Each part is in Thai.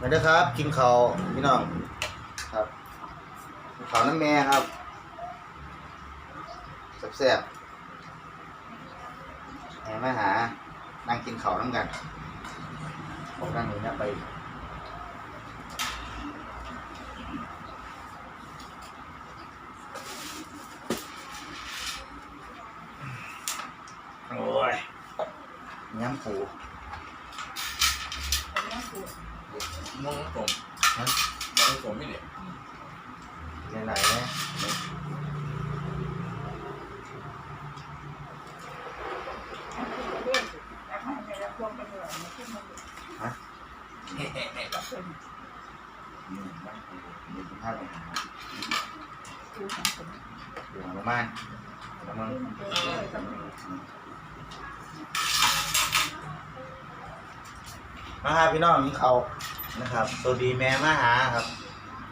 มาเด้อครับ กินข้าวพี่น้องครับกินข้าวน้ำแม่ครับแซ่บๆให้มาหา นั่งกินข้าวน้ำกันผมนั่งนี้นะไปโอ้ยย้ำปู มองผมฮะมองผมไม่เนี่ยไหนๆเนี่ยเฮ้เฮ้เฮ้อืมบ้านปูมีคุณภาพอาหารอยู่ของประมาณแล้วมึ งมาหาพี่น้องกินเขาวนะครับตัวดีแม่มาหาครับ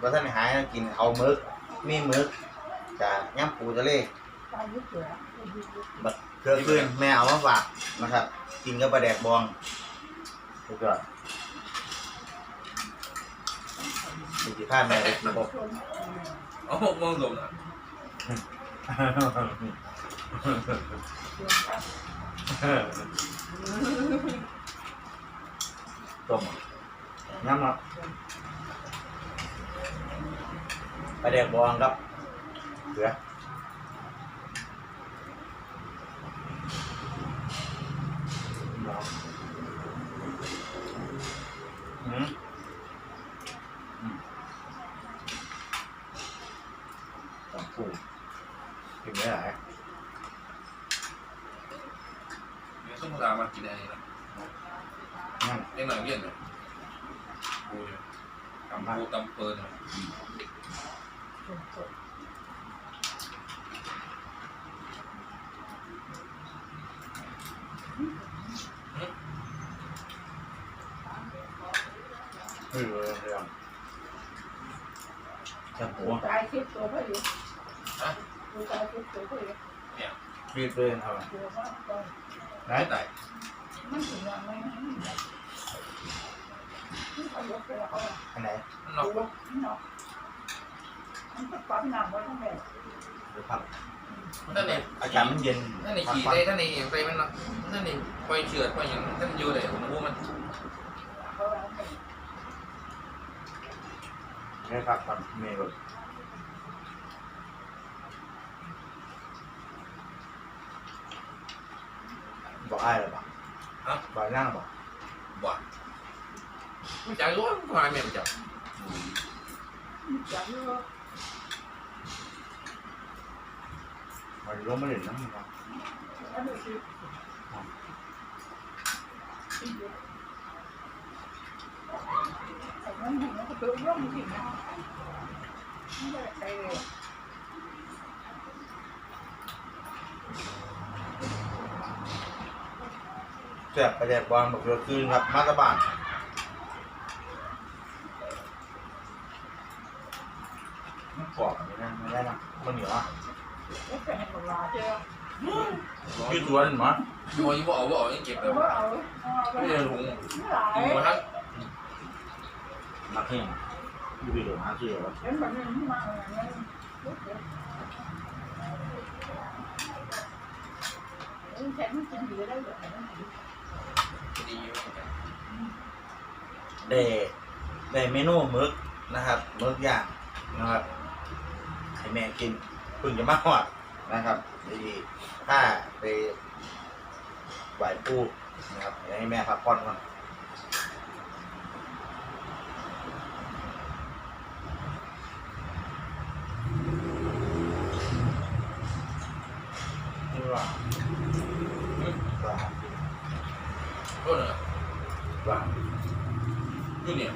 ว่าท่านหายกินเอามึกมีมึกจากย่ำปูทะเลบักเกลือขึ้นแม่เอามาฝากนะครับ กินกับปลาแดกบองสุดยอดดูสิผ้าแม่ไปกินบ่เอามองผมนะ ต้มน้ำครับปลาแดกบองครับเสืออืมอืมสองคู่กินไม่ได้เดี๋ยวต้อง ตามมากินอะไรนะนั่นเลี้ยงหน่อยเลี้ยงหน่อยปูเนี่ยตำปูตำเปิลนะเออเรื่องจะหัวตายคลิปตัวเขาอยู่ฮะดูตายคลิปตัวเขาอยู่รีบเลยครับตัวเขาตอนไหนไม่ไต่มันถึงยังไม่ที่เขายกไปเอา อันไหนมันนเอาอกลกเนาะมันก็ปั๊มน้ำไว้ทั้งแบบเดี๋ยวพักท่านเนี่ยอากาศมันเย็นท่านเนี่ยขี่ได้ท่านเนี่ยไปมันท่านเนี่ยคอยเชือดคอยอย่างท่านอยู่เลยผมรู้มันเขาเอาไปไม่พักก่อนเมย์ก่อนบอกอ้ายหรือเปล่าฮะบอกนั่งบอกบ่มันจะรู้ว่ามาแม่มันจะอยากรู้ มันลงมาเล่นน้ำมันครับอันนี้คือแต่มันเห็นนก็ตัวร่มจริงนะไม่ได้ใจเลยแบไปแบบอกเรือคืนครับมาตะบานมันกรอบอย่างนี้นะไม่ได้นะมันเหนียวอะ ไม่เป็นเวลาเจ้า ยืดตัวนี่มั้งอยู่ยังบ่เอาบ่เอายังเก็บเลยว่เอาไม่ได้ถุงไม่หลายอยู่มาทั้งนักแห้งดูวิดีโอหาซื้อแล้วเห็นแบบนี้มาอย่างนี้แค่ไม่กินอยู่ได้แบบนี้ดีอยู่ได้ได้เมนูมึกนะครับมึกย่างนะครับให้แม่กินเพิ่งจะมาหอด นะครับดีถ้าไปไหวปูนะครับเดี๋ยวให้แม่พักผ่อนก่อนนี่ว่าว่าโทษนะว่าอยู่เนี่ย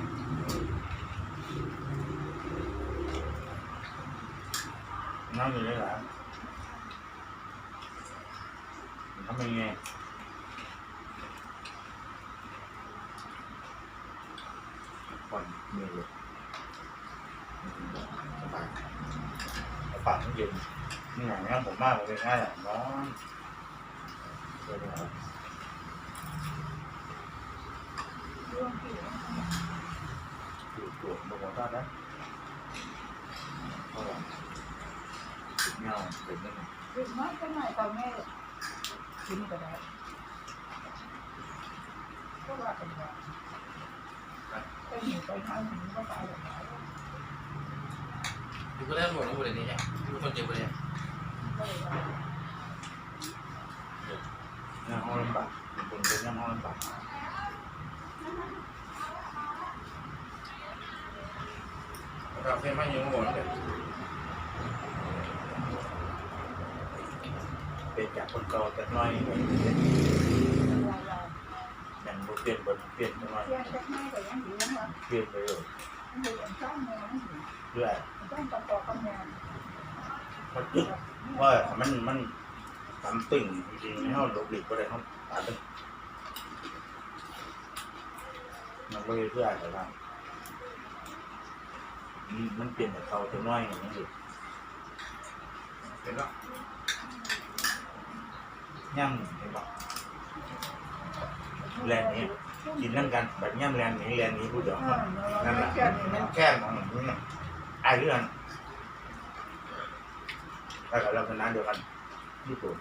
น้ำอยู่ได้หรอทำยังไงผ่อนมือเลยสบายปากมันเย็นนี่หนังนะผมมากเลยง่ายอะน้องเดี๋ยวนะครับร่วมที่ออดนะเพราะว่าเงาเป็นยังไงเด็กน้อยก็ หน่อยตอนก็ได้ก็ว่ากันว่าไปหนีไปทางหนีก็ตายแบบไหนอยู่ก็ได้หมดทั้งหมดเลยนี่เนี่ยอยู่คนเจ็บเลยเนี่ยก็เลยว่าเงห้องลำบากคนเป็นเงห้องลำบากเราเคยมาอยู่หมดเลย เป็นจาก คนเก่าจากน้อยไปเวลาเรายังบ่เปลี่ยนบนเปลี่ยนจังหน่อยเรียนแค่ไม่ก็ยังดีนะเปลี่ยนไปเลยมันเลยอย่างต้องแม่มันอยู่เรื่อยต้องประกอบกับแม่มันตึกว่ามันมันตำตึงจริงๆไม่เท่าหลบหลีกก็ได้เขาตาตึงมันก็เลยเพื่ออะไรบ้างมันมันเปลี่ยนจากเขาจะน้อยอย่างนี้สิเป็นแล้ว ย่ำเห็นปะแลนนี้กินนั่งกันแบบย่ำแลนนี้แลนนี้พูดเดี๋ยวนั่นแหละมันแค่ของมันน่ะไอ้เรื่องแต่กับเราเป็นน้าเดียวกันญี่ปุ่น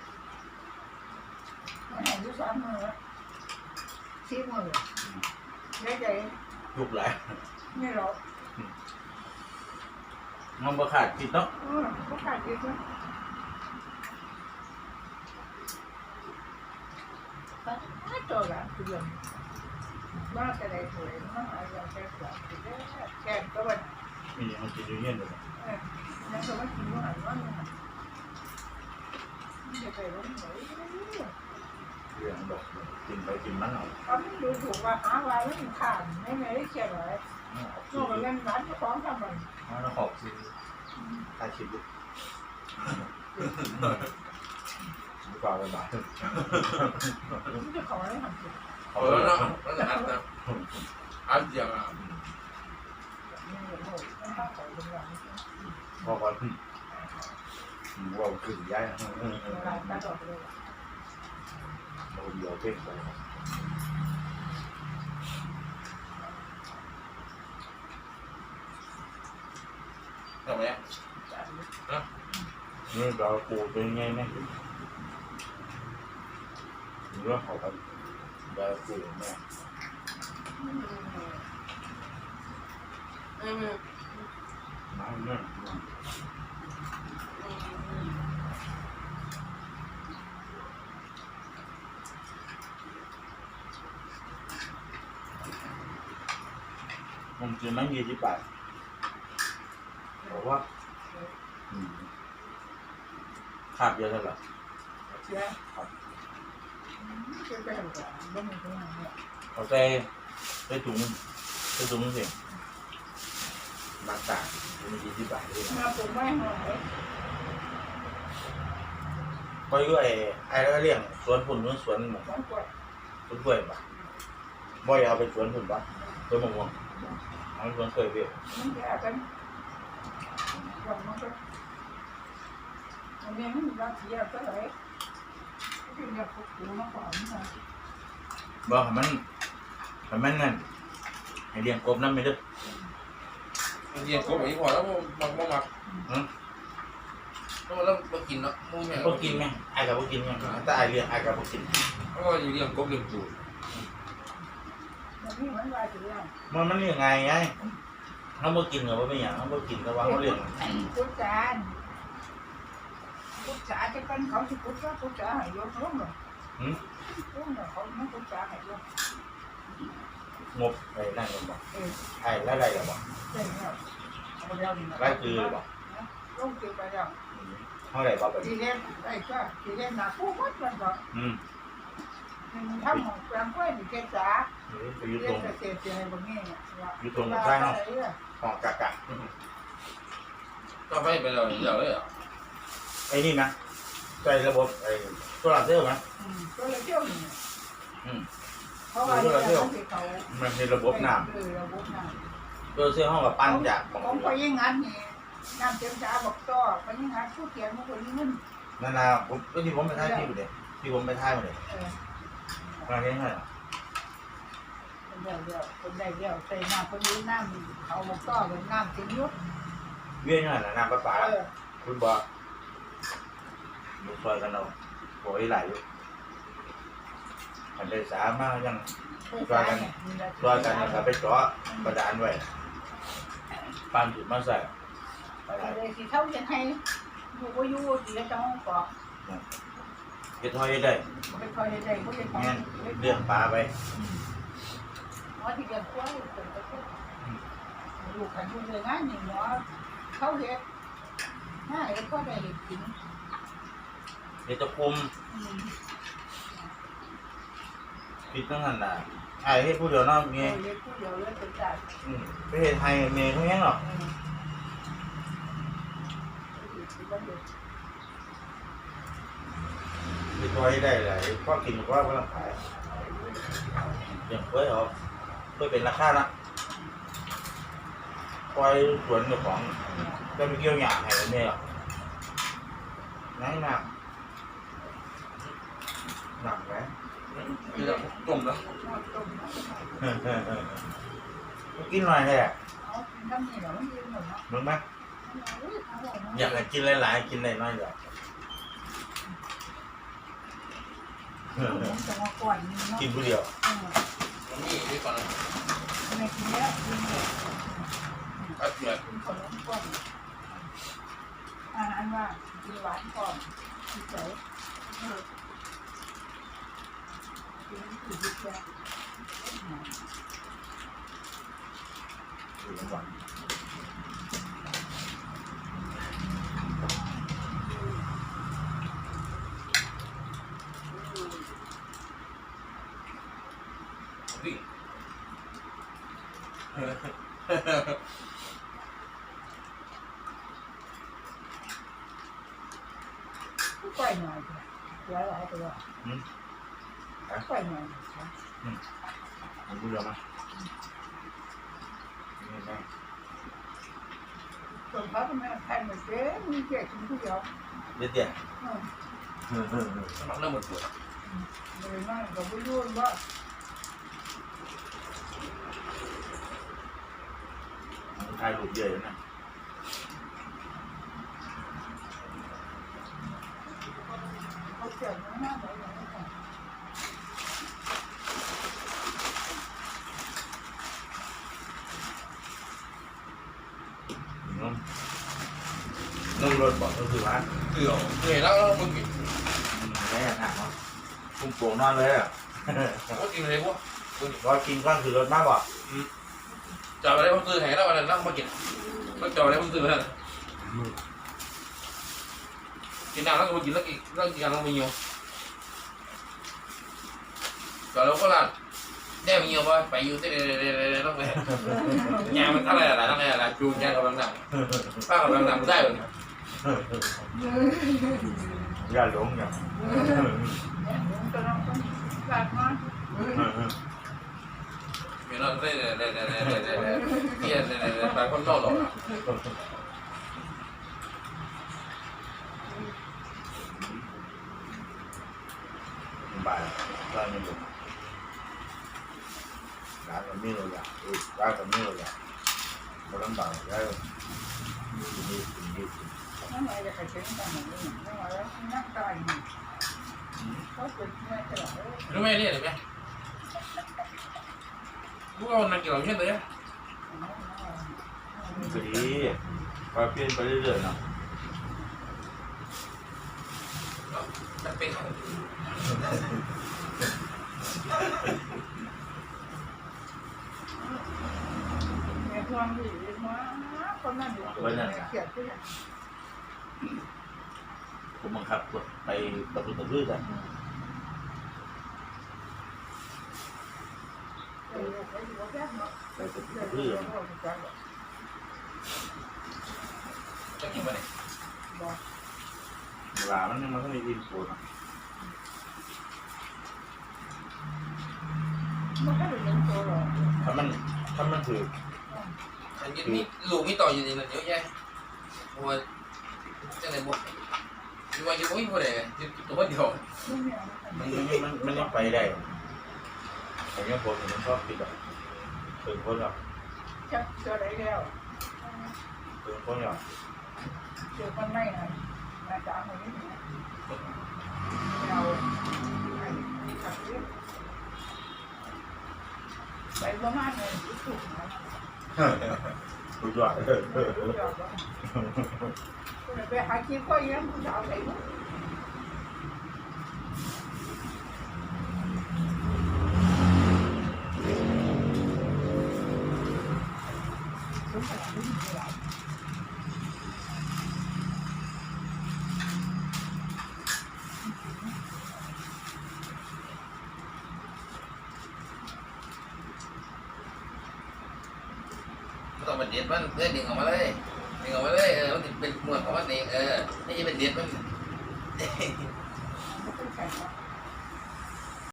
มันอายุสามมือสี่มือได้ใจยุคหลายไม่หรอกมันประขาดจิตเนาะเออก็ขาดอีกนะ ถ้าตัวละคือยังมาแต่ใดถวยมาอะไรแค่สองคือได้แค่ก็วันมีอย่างมันจิตอยู่เนี่ยเลยออนั่นก็ว่ากินว่าหันว่าเนี่ยไปร้องไหนเรื่องดอกกินไปกินมันเอาเขาไม่ดูถูกว่าหาว่าไม่ถึงขาดไม่ไม่ได้เขียนไว้นอกจากเล่นร้านจ้าของทำมันเอาแล้วขอบซื้อค่าชีวิตดีกว่าไปบ้างไม่ได้ขอให้ทำผิดเออเนาะมันอัดนะอัดอย่างอะไม่ได้โง่ไม่ต้องขอเป็นอย่างนี้พอก่อนว่าขึ้นย้ายเวลาตัดออกเลยเราเดียวเพ่งไปทำไมอะนี่เราปูเป็ นไงเนี่ยเรื่องของมันเราปูแม่อืมน้ำเนี่ยผมซื้อมันยี่สิบบาทบอกว่าขาดเยอะเท่าไหร่เสียจะเป็นแบบไม่มีตรงนั้น เนี่ยเอาใส่ใส่ถุงใส่ถุงสิมาตากมียี่สิบบาทเลยมาปลูกไม้หน่อยก็ยู่ไอ้ไอ้เลี้ยงสวนผุนสวนหมูสองขวดสวนกล้วยปะบ่อยเอาไปสวนผุนปะสวนมะม่วงเอาไปสวนกล้วยเพี่มันแก่กันมันก็อันนี้มันบางทีอะก็เลย ปลูกมาก่อนนะบ่ให้มันให้มันนั่นให้เลี้ยงกบน้ำไม่เด้อเรียนกบอีกพอแล้วมันมันมักแล้วแล้วมากินเนาะมูแม่บ่กินไหมไอ้กับบ่กินไหมแต่ไอ้เลี้ยงไอ้กับบ่กินแล้วก็เรียนกบเรียนตูดมันนี่มันว่าจะเรื่องมันมันเลี้ยงไงไงเขาบ่กินก็บ่เป็นหยังเขาบ่กินก็ว่าเขาเลี้ยงพุทธาน พุทธาจะกันเขาสิพุทธาพุทธาให้ยกลงเลยหืมลงเลยเขาไม่พุทธาให้ยกงบไอ้นั่นก็บ่เออไอ้แล้วได้ก็บ่เจ๋งแล้วเอาแล้วดีนะได้คือบ่ลงคือไปแล้วเท่าไหร่บ่ไปทีเล่นไอ้ก็ทีเล่นหนักผู้วัดมันก็อืมทำของกลางกล้วยมีเกษาไปอยู่เรีตยรนงเกษตรอะไรบางแง่อยู่ตรงข้างเนาะหอกกะกะก็ไปไปเลยเดี๋ยวเลยอะไอ้นี่นะใส่ระบบไอ้โซลาร์เซลล์นะก็เลยเที่ยวนี่อืมเพราะว่าเรื่องของเขามันเป็นระบบน้เออระบบน้ำโซลาร์เซลล์ห้องกับปั้นจากขำองของไปยังงั้นนี่น้ำเต็มจ้าบอกต่อไปยังงั้นผู้เขียนมาคนนี้มันนั่นนะผมก็ที่ผมไปท่ายที่อยู่เด็ที่ผมไปท่ายมาเลยเออมาเลี้ยงให้มคนเดียวเดียวคนใดเดียวใส่น้ำคนนี้น้ำเขาบอกก็เป็นน้ำกินยุบเวียนหันน้ำปลาปลาเออคุณบอก ดูซอยกันเอาโอ้ยไหลอยู่อันใดสามมากยังซอยกันซอยกันนะครับไปเจาะกระดานไว้ปานจุดมาใส่ไปไหลเลยสิเท่าจะให้อยู่ก็อยู่ดีแล้วจะห้องกอกเฮ็ดห้อยได้ไปคอยใดก็จะคอยแม่นเลี้ยงปลาไปว่าที่เดียวกล้วยเป็นไปก็ลูกขันอยู่เลยงานนี่หมอเขาเฮ็ดง่ายแล้วก็ได้เห็ดกิน เฮ็ดตะคุมอืมปิดตั้งหันน่ะไอ้เฮ็ดผู้เดียวเนาะเอเมียอเฮ็ดผู้เดียวเลยเป็นจัดอืมไปเฮ็ดให้เมียเขาแห้งหรอกเออสิบ่เฮ็ดเฮ็ดห้อยได้หลายพอกินก็บ่ต้องขายอย่างกล้วยเอากล้วยเป็นราคาละกล้วยสวนเจ้าของก็ไปเกี่ยวหญ้าให้แล้วแม่หรอกนั่งหนักหนักไหม คือเราต้มแล้วเอาต้มเนาะกินหน่อยแท้เอาทำนี่เหรอมันยืนหมดเนาะมึงไหมอุ้ยเอาเนะอยากให้กินหลายๆ กินหน้อยๆเดี๋ยวผมจะมาก่อนนี่เนาะกินผู้เดียวเออมันมีด้วยก่อนนะไม่กินแล้วกินเลยถ้าเกลือกินขนมก่อนอาหารว่ากินหวานก่อนกินเฉย เออกินกินกินแค่อยู่ทั้งวันวิ่งปล่อยหน่อยเถอะเดี๋ยวหลายตัวปล่อยหน่อยนะกินผู้เดียวมั้ยนี่ไงส่วนเขาทำไมใครเหมือนเจ๊มีเจ๊กินผู้เดียวเด็ดเดี่ยเออสมัครเริ่มหมดปวดเลยนั่งกับผู้ยุ่นว่ามันทายรูปเยอะอยู่นะเขาเจ็บมากเลยอย่างนี้ค่ะ นุ่มนุ่ม รสบอกก็คือว่าเกลือเกลือแล้วแล้วมึงกินไม่อยากถามว่าคุ้มโป่งนอนเลยอะก็กินอะไรพวกรอกินก้อนคือรสมากกว่าจับอะไรพวกซื้อแห่แล้ววันนั้นนั่งมากินก็จับอะไรพวกซื้อแล้วกินน้ำแล้วก็มากินแล้วกินแล้วกินแล้วมีอยู่ก็เราก็ลาดได้มีอยู่ว่าไปอยู่ที่เรื่อยๆต้องไปงานมันเท่าไหร่ละเท่าไหร่ละจูงงานกำลังหนักป้ากำลังหนักได้เลย อย่าหลงอย่าเนี่ยผมจะลามีเราได้ได้ได้ได้ได้ได้ได้ที่ได้ได้ได้ไปคนเล่าหรอก บ่ายร้านนี้หลงร้านก็มีเลยอะร้านก็มีเลยอะมันลำบากได้กินดีกินดี ไม่ไหวจะไปเช็คกันอย่างนี้ไม่ไหวแล้วนั่งตายอยู่เขาเป็นแม่ตลอดเลย รู้ ไหมเนี่ยเห็นไหมพวกเรานักเกี่ยวกับเช่นเลยมันก็ดีพอเปลี่ยนไปเรื่อยๆเนาะมันเป็นแม่ทวงดีมาคนนั้นอยู่เกลียดที่ผมบังคับไปตะลุตะลื้อกันเออไปอยู่แค่เนาะไปตะลุเดี๋ย วตะลื้อเดี๋ยวเขาจะจับจะกินไปไหนเวลามันมันก็มีดินโซนมันก็เป็นตัวหรอกถ้ามันถ้ามันถืออันนี้มีลูกมีต่ออยู่ในนั้นเยอะแยะโอ้ยจะไหนบอกยู่ว่าอยู่ไม่พอเลยตัวเดียวไม่เนี่ยมันมันมันมันยังไปได้ แต่เนี่ยผมผมชอบกินแบบถึงคนแบบจะเจออะไรแล้วถึงคนแบบเจอมันไม่นะอาจารย์คนนี้นะเราไอ้ขัดเรื่องไปประมาณนี้ถูกนะสุดยอดรู้ยอดว่าคุณไปหาคิดก็ยังผู้สาวไหนมั้งสงสารไม่มีอะไร ไม่ ต้องมาเด็ดมันเพื่อดึงออกมาเลยดึงออกมาเลยเออมันเป็นหมวดของมันเองเออไม่ใช่เป็นเด็ดมัน